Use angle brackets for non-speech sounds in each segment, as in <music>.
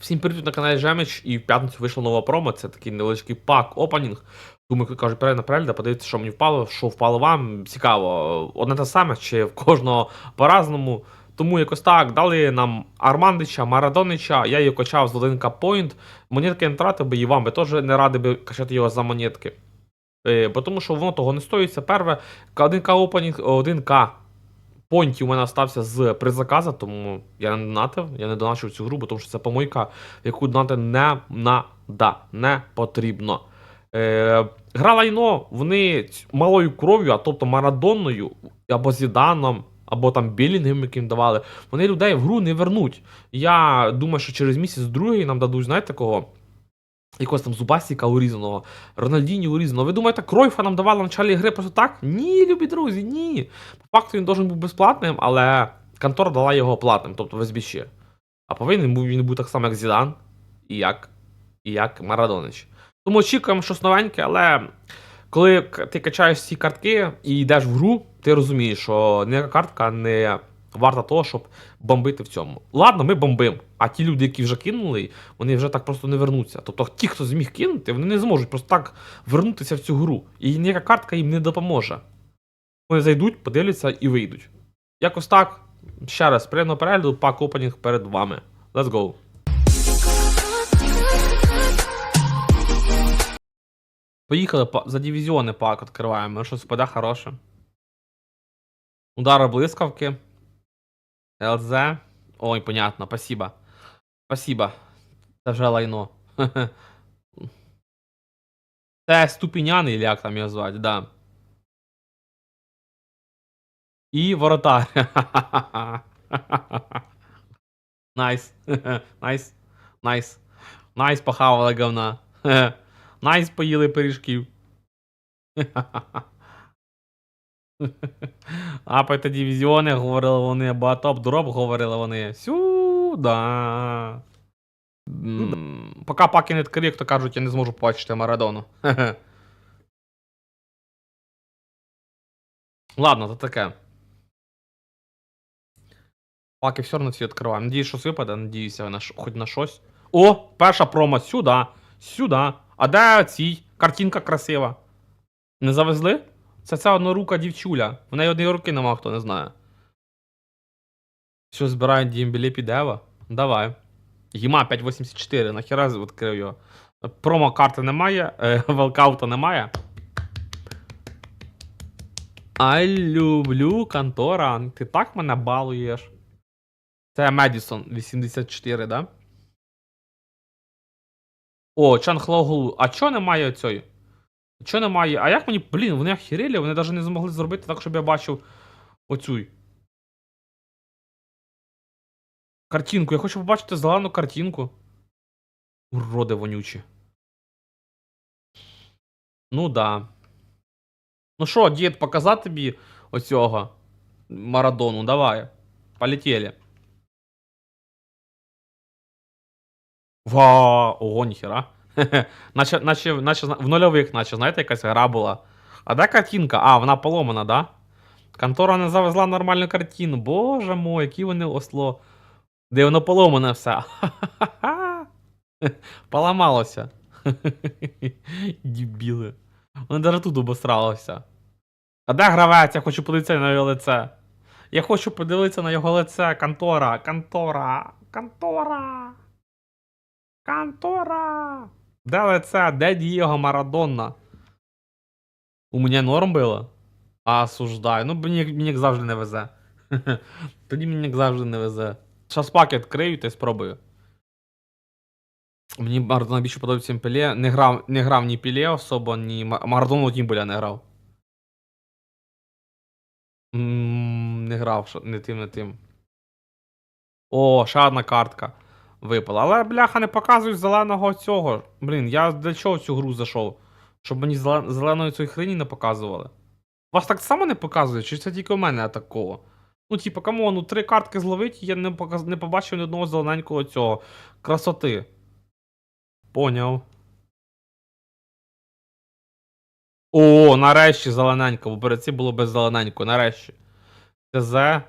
Всім привіт на каналі Жемич, і в п'ятницю вийшла нова промо. Це такий невеличкий пак опенінг. Думаю, кажуть, перейде на перегляд, подивіться, що мені впало, що впало вам. Цікаво, одне те саме, чи в кожного по-разному. Тому якось так, дали нам Армандича, Марадонича, я її качав з 1К Point. Монетки не тратив би і вам би теж не радив би качати його за монетки. Е, бо тому що воно того не стоїть. Це перше, 1К опенінг, 1К Понті у мене стався з призаказа, тому я не донатив, я не доначив цю гру, бо тому що це помойка, яку донати не надо, не потрібно. Е, гра лайно, вони малою кров'ю, а тобто марадонною, або Зіданом, або там білінгом, яким давали, вони людей в гру не вернуть. Я думаю, що через місяць другий нам дадуть, знаєте кого? Якогось там зубастіка урізаного, Рональдіні урізаного. Ви думаєте, Кройфа нам давали в началі гри просто так? Ні, любі друзі, ні. По факту він должен був безплатним, але контора дала його платним, тобто в СБЧ. А повинен був він бути так само, як Зідан і як, і як Марадонич. Тому очікуємо щось новеньке, але коли ти качаєш ці картки і йдеш в гру, ти розумієш, що ніяка картка не варта того, щоб бомбити в цьому. Ладно, ми бомбимо, а ті люди, які вже кинули, вони вже так просто не вернуться. Тобто ті, хто зміг кинути, вони не зможуть просто так вернутися в цю гру. І ніяка картка їм не допоможе. Вони зайдуть, подивляться і вийдуть. Якось так. Ще раз, приємного перегляду, пак опенінг перед вами. Let's go. Поїхали за дивізіони пак відкриваємо. Щось впаде хороше. Удари блискавки. ЛЗ. Ой, понятно, спасибо. Спасибо. <laughs> Це вже лайно. Це ступеняний, или як там його звати, да. І воротар. <laughs> Найс. <laughs> Найс. Найс. Найс похавали говна. Найс поїли пиріжків. <laughs> Апайте дивізіони, говорили вони, батоп дроп говорили вони. Сюда. Поки паки не відкрив, то кажуть, я не зможу побачити Марадону. <laughs> Ладно, то таке. Паки все одно ці відкриваємо. Надіюсь, щось випаде, надіюся, на, хоч на щось. О, перша промо сюди. Сюди. А де цій? Картинка красива. Не завезли? Це ця однорука дівчуля. В неї однієї руки нема, хто не знає. Що збирає Дімбілі підева? Давай. Гіма 584, нахера відкрив його. Промо карти немає, е, <laughs> велкаута немає. Ай, люблю, контора. Ти так мене балуєш. Це Медісон 84, да? О, Чанхлоглу. А чо немає цієї? Чо немає? А як мені. Блін, вони охерели, вони навіть не змогли зробити так, щоб я бачив оцю. Картинку. Я хочу побачити зелену картинку. Уроди вонючі. Ну да. Ну що, дід, показати тобі оцього Марадону, давай. Полетели. Ва, ого, ніхера. <laughs> наче, наче, наче в нульових, наче, знаєте, якась гра була. А де картинка? А, вона поломана, да? Контора не завезла нормальну картину. Боже мой, які вони осло. Де воно поломане все. <laughs> Поламалося. <laughs> Дебіли. Вони навіть тут обосралося. А де гравець? Я хочу подивитися на його лице. Я хочу подивитися на його лице. Контора, контора, контора. Контора. Де лице? Де Дієго Марадонна? У мене норм було? А, осуждаю. Ну, мені, мені завжди не везе. <laughs> Тоді мені завжди не везе. Щас пакет відкрию та спробую. Мені Марадона більше подобається ніж Пеле. Не грав, не грав ні Пеле особо, ні Ма- Марадону тим більше не грав. М, Не грав, не тим, не тим. О, ще одна картка випала. Але, бляха, не показують зеленого цього. Блін, я для чого цю гру зайшов? Щоб мені зеленої цієї хрені не показували. Вас так само не показують, чи це тільки у мене такого? Ну, типа, камон, ну три картки зловить, я не, показ... не побачив ні одного зелененького цього. Красоти. Поняв. О, нарешті зелененько, бо перед було без зелененького, нарешті. Це З.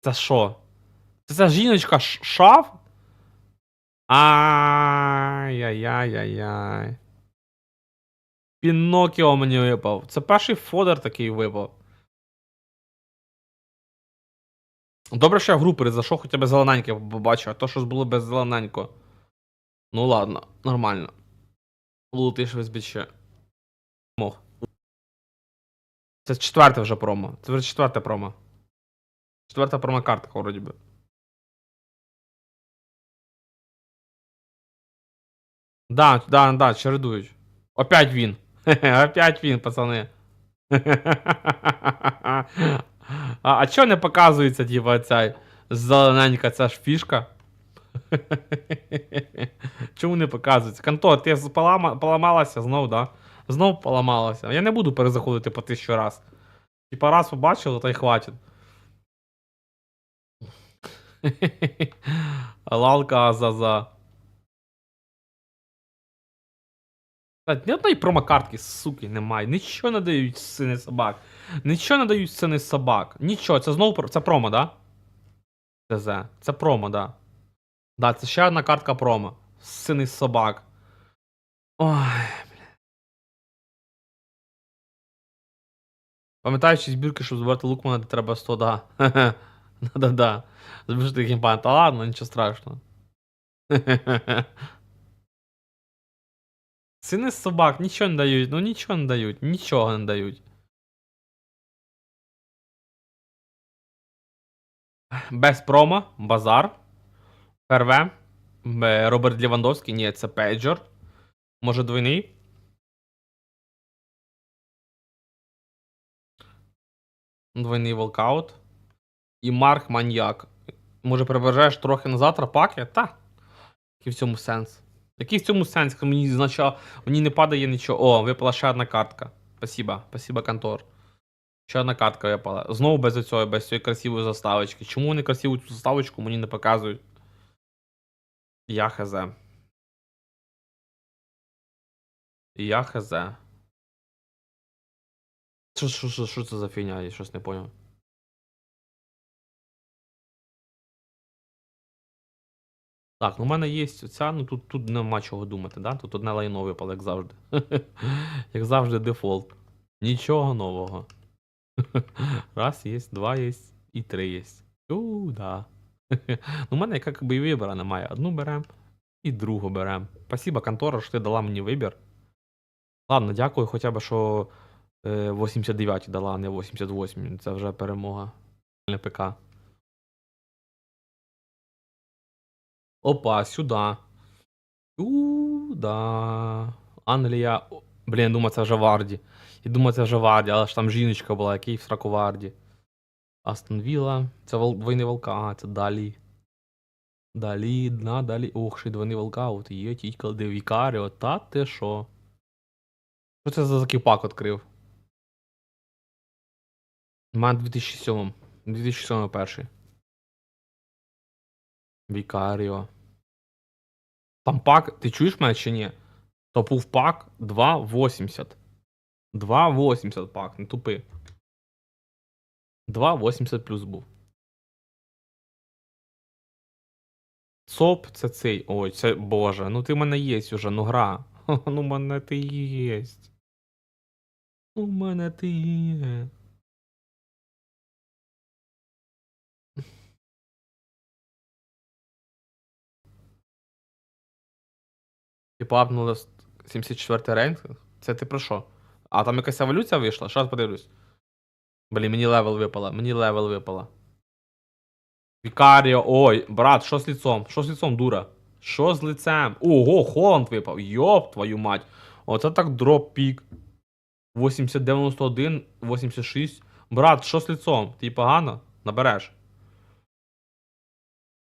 Це що? Це ця жіночка ш- шав? Ай-яй-яй-яй-яй. Пінокіо мені випав. Це перший фодер такий випав. Добре, що я в гру перезайшов, хоча б зелененьке побачив, а то щось було без зелененько. Ну ладно, нормально. Лутиш весь биче. Мог. Це четверте вже промо. Це вже четверте промо. Четверта промокартка, вроді би. Да, да, да, чередують. Опять він. <laughs> Опять він, пацани. <laughs> А, а чого не показується, типа, ця зелененька ця ж фішка? <laughs> Чому не показується? Канто, ти полама, поламалася знов, да? Знов поламалася. Я не буду перезаходити по тисячу раз. Типа раз побачили, та й хватить. Лалка Азаза. Та Ні одної промокартки, суки, немає. Нічого не дають сини собак. Нічого не дають сини собак. Нічого, це знову про- це промо, да? ТЗ. Це промо, да. Да, це ще одна картка промо. Сини собак. Ой, бля. Пам'ятаючи збірки, щоб збирати Лукмана, треба 100, да. <laughs> Да-да-да. Збіжити геймпан. Та ладно, нічого страшного. <laughs> Сини собак, нічого не дають, ну нічого не дають, нічого не дають. Без промо, базар. ПРВ. Роберт Лівандовський, ні, це Пейджер. Може двойний. Двойний волкаут. І Марк Маньяк. Може, прибережеш трохи назад рапаки? Та. Який в цьому сенс? Який в цьому сенс? Мені знача, мені не падає нічого. О, випала ще одна картка. Спасибо, спасибо, контор. Ще одна картка випала. Знову без цього, без цієї красивої заставочки. Чому вони красиву цю заставочку мені не показують? Я хз. Я хз. Що, це за фігня? Я щось не поняв. Так, ну в мене є ця, ну тут, тут нема чого думати, да? Тут одне лайно випало, як завжди. <laughs> як завжди, дефолт. Нічого нового. <laughs> Раз є, два є і три є. У, да. <laughs> ну, у мене як би і вибора немає. Одну берем і другу берем. Спасибо, контора, що ти дала мені вибір. Ладно, дякую, хоча б, що е, 89 дала, а не 88. Це вже перемога. ПК. Опа, сюди. Сюда. Англія. Блін, я думав, це вже Варді. Я думав, це вже Варді, але ж там жіночка була, який в сраку Варді. Астон Вілла. Це вол... волка, а, це далі. Далі, на, далі. Ох, ще й двойний волкаут. Є тітька де Вікаріо. Та ти що? Що це за закіпак відкрив? У 2007. 2007 перший. Вікаріо. Там пак, ти чуєш мене чи ні? То був пак 2.80. 2.80 пак, не тупи. 2.80 плюс був. ЦОП це цей. Ой, це боже. Ну ти в мене є уже, ну гра. <laughs> Ну мене ти є. Ну в мене ти є. Типу апнули с- 74 рейнг? Це ти про що? А там якась еволюція вийшла? Щас подивлюсь. Блін, мені левел випала, мені левел випала. Вікаріо, ой, брат, що з лицом? Що з лицом, дура? Що з лицем? Ого, Холланд випав. Йоп, твою мать. Оце так дроп пік. 80, 91, 86. Брат, що з лицом? Ти погано? Набереш.